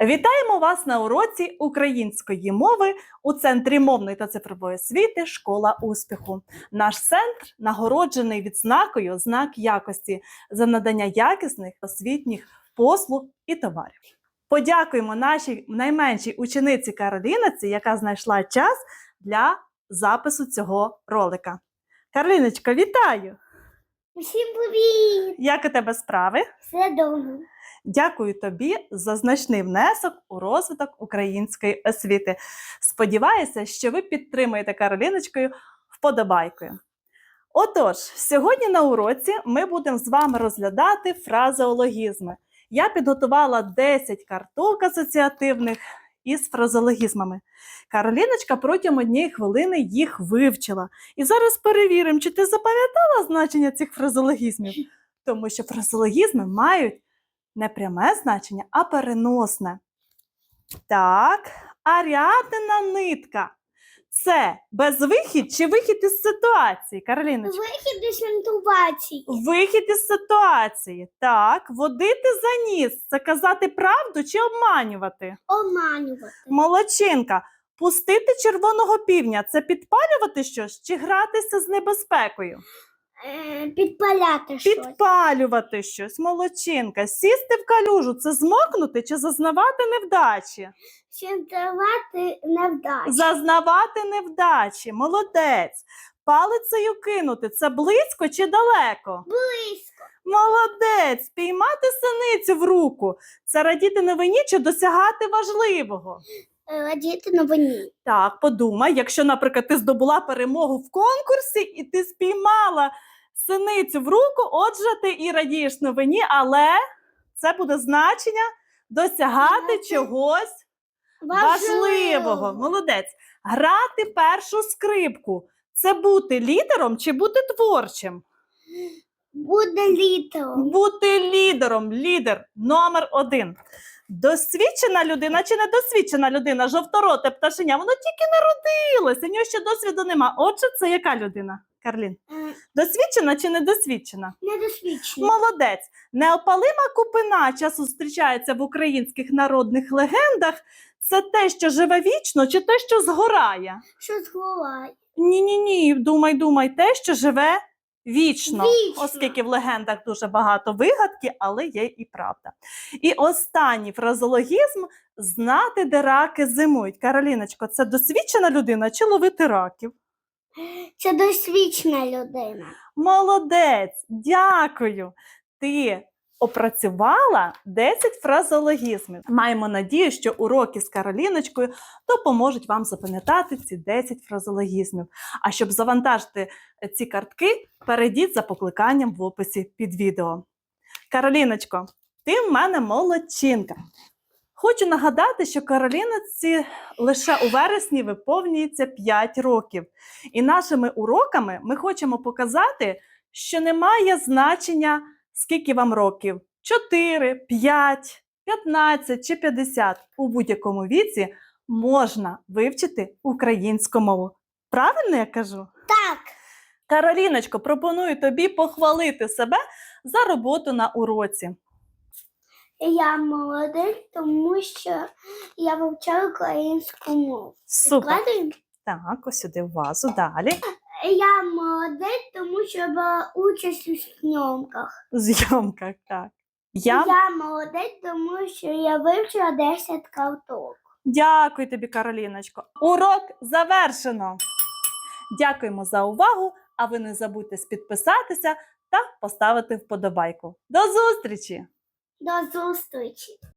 Вітаємо вас на уроці української мови у Центрі мовної та цифрової освіти Школа успіху. Наш центр нагороджений відзнакою знак якості за надання якісних освітніх послуг і товарів. Подякуємо нашій найменшій учениці Кароліниці, яка знайшла час для запису цього ролика. Кароліночка, вітаю! Всім привіт! Як у тебе справи? Все добре. Дякую тобі за значний внесок у розвиток української освіти. Сподіваюся, що ви підтримаєте Кароліночкою вподобайкою. Отож, сьогодні на уроці ми будемо з вами розглядати фразеологізми. Я підготувала 10 карток асоціативних із фразеологізмами. Кароліночка протягом однієї хвилини їх вивчила. І зараз перевіримо, чи ти запам'ятала значення цих фразеологізмів. Тому що фразеологізми мають не пряме значення, а переносне. Так, аріатина нитка. Це безвихід чи вихід із ситуації, Кароліночка? Вихід із інтубації. Вихід із ситуації. Так, водити за ніс. Це казати правду чи обманювати? Оманювати. Молодчинка. Пустити червоного півня це підпалювати щось чи гратися з небезпекою? Е, підпаляти щось. Підпалювати щось, молодчинка. Сісти в калюжу це змокнути чи зазнавати невдачі? Щоб давати невдачі. Зазнавати невдачі, молодець. Палицею кинути це близько чи далеко? Близько. Молодець, піймати синицю в руку. Це радіти новині чи досягати важливого. Е, Радіти новині. Так, подумай, якщо, наприклад, ти здобула перемогу в конкурсі і ти спіймала синицю в руку, отже, ти і радієш новині, але це буде значення досягати Досягати чогось важливого. Молодець. Грати першу скрипку. Це бути лідером чи бути творчим? Буде літо. Бути лідером, лідер номер один. Досвідчена людина чи недосвідчена людина, жовтороте пташеня, воно тільки народилося, у нього ще досвіду нема. Отже, це яка людина, Карлін? Е, Досвідчена чи недосвідчена? Недосвідчений. Молодець. Неопалима купина часу зустрічається в українських народних легендах. Це те, що живе вічно, чи те, що згорає? Що зголає. Ні, ні, ні. Думай, думай, те, що живе вічно, Вічно. оскільки в легендах дуже багато вигадки, але є і правда. І останній фразологізм знати, де раки зимують. Кароліночко, це досвідчена людина чи ловити раків? Це досвідчена людина. Молодець, дякую. Ти опрацювала 10 фразологізмів. Маємо надію, що уроки з Кароліночкою допоможуть вам запам'ятати ці 10 фразологізмів. А щоб завантажити ці картки, перейдіть за покликанням в описі під відео. Кароліночко, ти в мене молодчинка. Хочу нагадати, що Кароліноці лише у вересні виповнюється 5 років. І нашими уроками ми хочемо показати, що немає значення, скільки вам років: 4, 5, 15 чи 50. У будь-якому віці можна вивчити українську мову. Правильно я кажу? Так. Кароліночко, пропоную тобі похвалити себе за роботу на уроці. Я молодець, тому що я вивчаю українську мову. Супер. Так, ось сюди в вазу. Далі. Я молодець, тому що брала участь у зйомках. Зйомка. Так. Я Я молодець, тому що я вивчила 10 карток. Дякую тобі, Кароліночко. Урок завершено. Дякуємо за увагу. А ви не забудьте підписатися та поставити вподобайку. До зустрічі! До зустрічі!